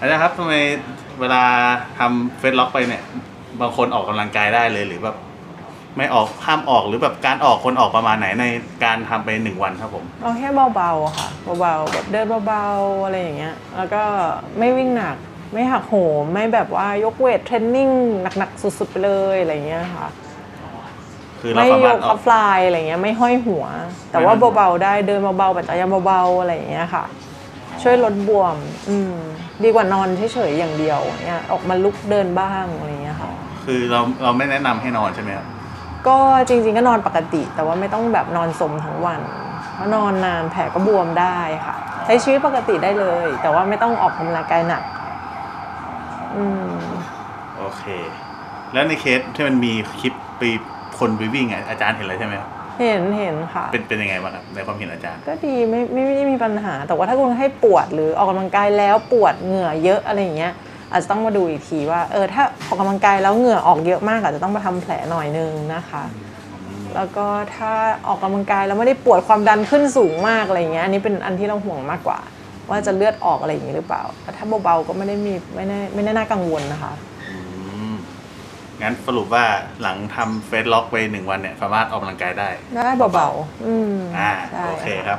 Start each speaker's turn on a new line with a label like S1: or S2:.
S1: อาจารย์ครับทำไมเวลาทำเฟซล็อกไปเนี่ย บางคนออกกำลังกายได้เลยหรือแบบไม่ออกห้ามออกหรือแบบการออกคนออกประมาณไหนในการทำไปหนึ่งวันครับผม
S2: เอาแค่เบาๆอะค่ะเบาๆแบบเดินเบาๆอะไรอย่างเงี้ย แล้วก็ไม่วิ่งหนัก ไม่หักโหมไม่แบบว่ายกเวทเทรนนิ่งหนักๆสุดๆไปเลยอะไรอย่างเงี้ยค่ะ
S1: คือเรา
S2: ไม่
S1: สายมารถ
S2: ก
S1: ออ
S2: อั
S1: ก
S2: พฟลายอะไรเงี้ยไม่ห้อยหัว แต่ว่า
S1: ไม่ห้อยหัว
S2: เบาๆได้เดินเบาๆปั่นจักรยานเบาๆอะไรอย่างเงี้ยค่ะ ช่วยลดบวม อืม ดีกว่านอนเฉยๆอย่างเดียวอย่างเงี้ยออกมาลุกเดินบ้างอะไรเงี้ยค่ะ
S1: คือเราเราไม่แนะนำให้นอนใช่ไหมครับ
S2: ก็จริงๆก็นอนปกติ แต่ว่าไม่ต้องแบบนอนสมทั้งวันเพราะนอนนานแผลก็บวมได้ค่ะ ใช้ชีวิตปกติได้เลย แต่ว่าไม่ต้องออกกำลังกายหนัก อืม
S1: โอเค แล้วในเคสที่มันมีคลิปไปคนไปวิ่งอะอาจารย์เห็นเลยใช่ไหมครับ
S2: เห็นเห็นค่ะ
S1: เป็นเป็นยังไงบ้างครับในความเห็นอาจารย์
S2: ก็ดีไม่ไม่ไม่ได้มีปัญหา แต่ว่าถ้าคุณให้ปวดหรือออกกำลังกายแล้วปวดเหงื่อเยอะอะไรอย่างเงี้ยอาจจะต้องมาดูอีกทีว่าเออถ้าออกกำลังกายแล้วเหงื่อออกเยอะมากอาจจะต้องมาทำแผลหน่อยนึงนะคะ แล้วก็ถ้าออกกำลังกายแล้วไม่ได้ปวดความดันขึ้นสูงมากอะไรอย่างเงี้ยอันนี้เป็นอันที่เราห่วงมากกว่า ว่าจะเลือดออกอะไรอย่างงี้หรือเปล่าแต่ถ้าเบาๆก็ไม่ได้มีไม่ได้ไม่ได้น่ากังวลนะคะ
S1: อืม งั้นสรุปว่าหลังทำเฟซล็อกไปหนึ่งวันเนี่ย สามารถออกกำลังกายได้
S2: ได้เบาๆ อืม
S1: อ่า
S2: ใช่
S1: โอเค
S2: ค่ะ
S1: ครับ